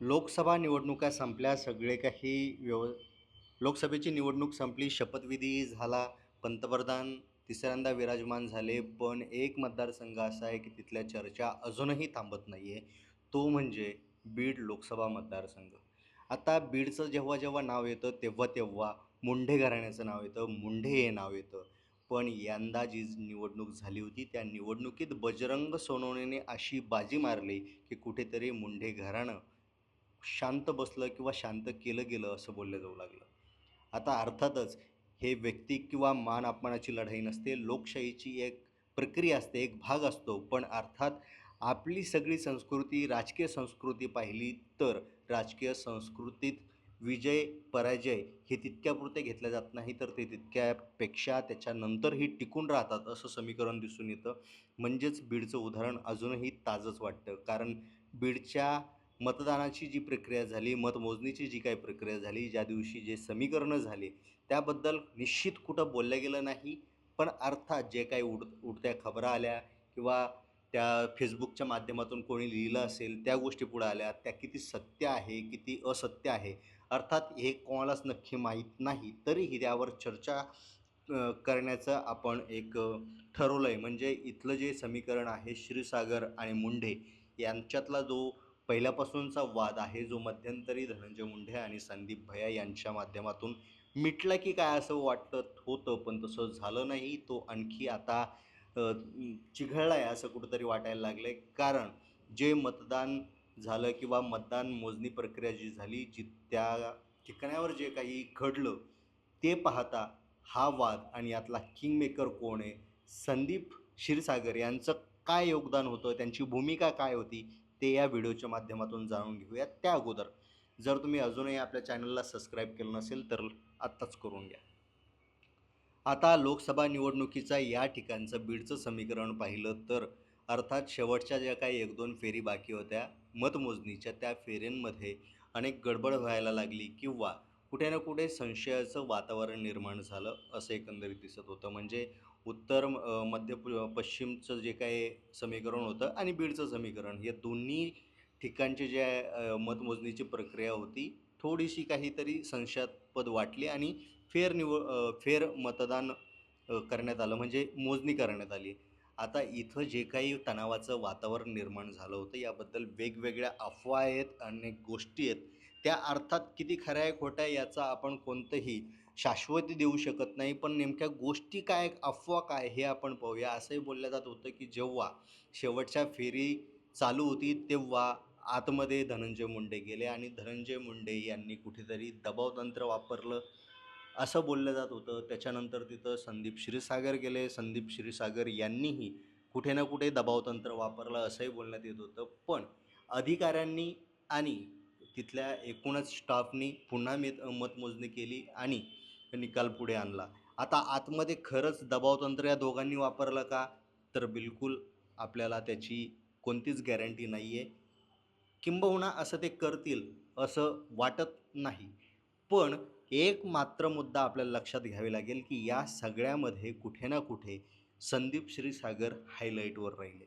लोकसभा निवडणुका संपल्या सगळे काही व्यव लोकसभेची निवडणूक संपली शपथविधी झाला पंतप्रधान तिसऱ्यांदा विराजमान झाले पण एक मतदारसंघ असा आहे की तिथल्या चर्चा अजूनही थांबत नाही आहे तो म्हणजे बीड लोकसभा मतदारसंघ. आता बीडचं जेव्हा जेव्हा नाव येतं तेव्हा तेव्हा मुंढे घराण्याचं नाव येतं मुंढे हे नाव येतं. पण यंदा जी निवडणूक झाली होती त्या निवडणुकीत बजरंग सोनवणेने अशी बाजी मारली की कुठेतरी मुंढे घराणं शांत बसलं किंवा शांत केलं गेलं असं बोललं जाऊ लागलं. आता अर्थातच हे व्यक्ती किंवा मान अपमानाची लढाई नसते लोकशाहीची एक प्रक्रिया असते एक भाग असतो. पण अर्थात आपली सगळी संस्कृती राजकीय संस्कृती पाहिली तर राजकीय संस्कृतीत विजय पराजय हे तितक्यापुरते घेतले जात नाही तर ते तितक्यापेक्षा त्याच्यानंतरही टिकून राहतात असं समीकरण दिसून येतं. म्हणजेच बीडचं उदाहरण अजूनही ताजंच वाटतं. कारण बीडच्या मतदानाची जी प्रक्रिया झाली मतमोजणीची जी काही प्रक्रिया झाली ज्या दिवशी जे समीकरणं झाली त्याबद्दल निश्चित कुठं बोललं गेलं नाही. पण अर्थात जे काही उड उडत्या खबरा आल्या किंवा त्या फेसबुकच्या माध्यमातून कोणी लिहिलं असेल त्या गोष्टी पुढे आल्या त्या किती सत्य आहे किती असत्य आहे. अर्थात हे कोणालाच नक्की माहीत नाही. तरीही त्यावर चर्चा करण्याचं आपण एक ठरवलं आहे म्हणजे इथलं जे समीकरण आहे श्रीसागर आणि मुंढे यांच्यातला जो पहिल्यापासूनचा वाद आहे जो मध्यंतरी धनंजय मुंढे आणि संदीप भैया यांच्या माध्यमातून मिटला की काय असं वाटत होतं पण तसं झालं नाही. तो आणखी आता चिघळला आहे असं कुठंतरी वाटायला लागलं आहे कारण जे मतदान झालं किंवा मतदान मोजणी प्रक्रिया जी झाली जी त्या ठिकाणावर जे काही घडलं ते पाहता हा वाद आणि यातला किंगमेकर कोण आहे? संदीप क्षीरसागर यांचं काय योगदान होतं? त्यांची भूमिका काय होती? ते या व्हिडिओच्या माध्यमातून जाणून घेऊया त्या अगोदर जर तुम्ही अजूनही आपल्या चॅनलला सबस्क्राईब केलं नसेल तर आत्ताच करून घ्या. आता लोकसभा निवडणुकीचा या ठिकाणचं बीडचं समीकरण पाहिलं तर अर्थात शेवटच्या ज्या काही एक दोन फेरी बाकी होत्या मतमोजणीच्या त्या फेऱ्यांमध्ये अनेक गडबड व्हायला लागली किंवा कुठे ना कुठे संशयाचं वातावरण निर्माण झालं असं एकंदरीत दिसत होतं. म्हणजे उत्तर मध्य पश्चिमचं जे काही समीकरण होतं आणि बीडचं समीकरण या दोन्ही ठिकाणचे जे मतमोजणीची प्रक्रिया होती थोडीशी काहीतरी संशयास्पद वाटली आणि फेर निव फेर मतदान करण्यात आलं म्हणजे मोजणी करण्यात आली. आता इथं जे काही तणावाचं वातावरण निर्माण झालं होतं याबद्दल वेगवेगळ्या अफवा आहेत अनेक गोष्टी आहेत. त्या अर्थात किती खऱ्या आहे खोट्या आहे याचा आपण कोणतंही शाश्वती देऊ शकत नाही. पण नेमक्या गोष्टी काय अफवा काय हे आपण पाहूया. असंही बोललं जात होतं की जेव्हा शेवटच्या फेरी चालू होती तेव्हा आतमध्ये धनंजय मुंडे गेले आणि धनंजय मुंडे यांनी कुठेतरी दबावतंत्र वापरलं. असं बोललं जात होतं. त्याच्यानंतर तिथं संदीप क्षीरसागर गेले. संदीप क्षीरसागर यांनीही कुठे ना कुठे दबावतंत्र वापरलं असंही बोलण्यात येत होतं. पण अधिकाऱ्यांनी आणि तिथल्या एकूणच स्टाफनी पुन्हा मेत मतमोजणी केली आणि निकाल पुढे आणला. आता आतमध्ये खरंच दबावतंत्र या दोघांनी वापरलं का? तर बिलकुल आपल्याला त्याची कोणतीच गॅरंटी नाही आहे किंबहुना असं ते करतील असं वाटत नाही. पण एक मात्र मुद्दा आपल्याला लक्षात घ्यावे लागेल की या सगळ्यामध्ये कुठे ना कुठे संदीप श्रीसागर हायलाईटवर राहिले.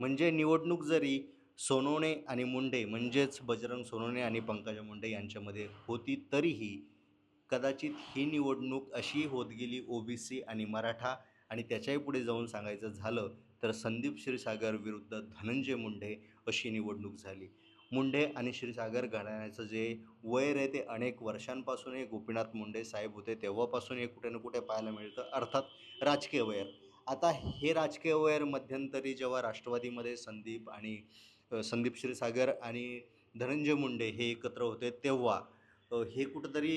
म्हणजे निवडणूक जरी सोनवणे आणि मुंडे म्हणजेच बजरंग सोनवणे आणि पंकजा मुंडे यांच्यामध्ये होती तरीही कदाचित ही निवडणूक अशी होत गेली ओबीसी आणि मराठा. आणि त्याच्याही पुढे जाऊन सांगायचं झालं तर संदीप क्षीरसागर विरुद्ध धनंजय मुंडे अशी निवडणूक झाली. मुंडे आणि क्षीरसागर घराण्याचं जे वैर आहे ते अनेक वर्षांपासूनही गोपीनाथ मुंडे साहेब होते तेव्हापासून हे कुठे ना कुठे पाहायला मिळतं अर्थात राजकीय वैर आता हे राजकीय वैर मध्यंतरी जेव्हा राष्ट्रवादीमध्ये संदीप आणि संदीप क्षीरसागर आणि धनंजय मुंडे हे एकत्र होते तेव्हा. हे कुठंतरी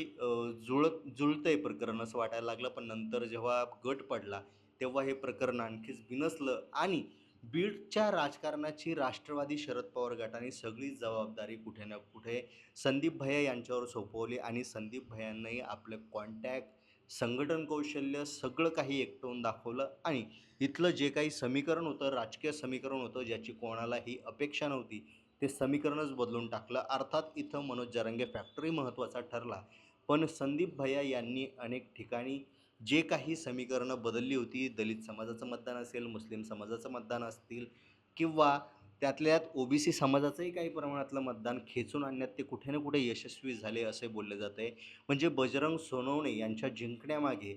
जुळत जुळतं आहे प्रकरण असं वाटायला लागलं पण नंतर जेव्हा गट पडला तेव्हा हे प्रकरण आणखीच बिनसलं आणि बीडच्या राजकारणाची राष्ट्रवादी शरद पवार गटाने सगळी जबाबदारी कुठे ना कुठे संदीप भैया यांच्यावर सोपवली आणि संदीप भैयांनाही आपलं कॉन्टॅक्ट संघटन कौशल्य सगळं काही एकटवून दाखवलं आणि इथलं जे काही समीकरण होतं राजकीय समीकरण होतं ज्याची कोणालाही अपेक्षा नव्हती ते समीकरणच बदलून टाकलं. अर्थात इथं मनोज जरंगे फॅक्टरी महत्त्वाचा ठरला. पण संदीप भैया यांनी अनेक ठिकाणी जे काही समीकरणं बदलली होती दलित समाजाचं मतदान असेल मुस्लिम समाजाचं मतदान असतील किंवा त्यातल्यात ओबीसी समाजाचंही काही प्रमाणातलं मतदान खेचून आणण्यात ते कुठे ना कुठे यशस्वी झाले असे बोलले जाते म्हणजे बजरंग सोनवणे यांच्या जिंकण्यामागे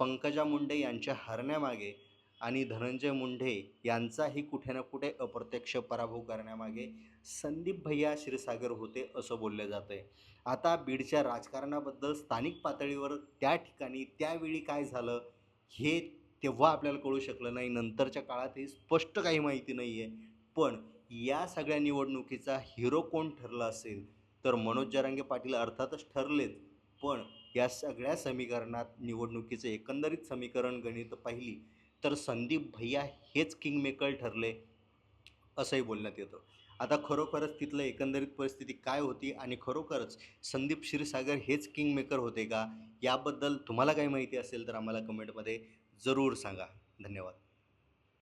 पंकजा मुंडे यांच्या हरण्यामागे आणि धनंजय मुंडे यांचाही कुठे ना कुठे अप्रत्यक्ष पराभव करण्यामागे संदीप भैया क्षीरसागर होते असं बोललं जातं आहे. आता बीडच्या राजकारणाबद्दल स्थानिक पातळीवर त्या ठिकाणी त्यावेळी काय झालं हे तेव्हा आपल्याला कळू शकलं नाही. नंतरच्या काळात हे स्पष्ट काही माहिती नाही आहे पण या सगळ्या निवडणुकीचा हिरो कोण ठरला असेल? तर मनोज जरांगे पाटील अर्थातच ठरलेच पण या सगळ्या समीकरणात निवडणुकीचं एकंदरीत समीकरण गणित पाहिली तर संदीप भैया हेच किंगमेकर ठरले असंही बोलण्यात येतं. आता खरोखरच तिथलं एकंदरीत परिस्थिती काय होती आणि खरोखरच संदीप क्षीरसागर हेच किंगमेकर होते का? याबद्दल तुम्हाला काही माहिती असेल तर आम्हाला कमेंटमध्ये जरूर सांगा. धन्यवाद.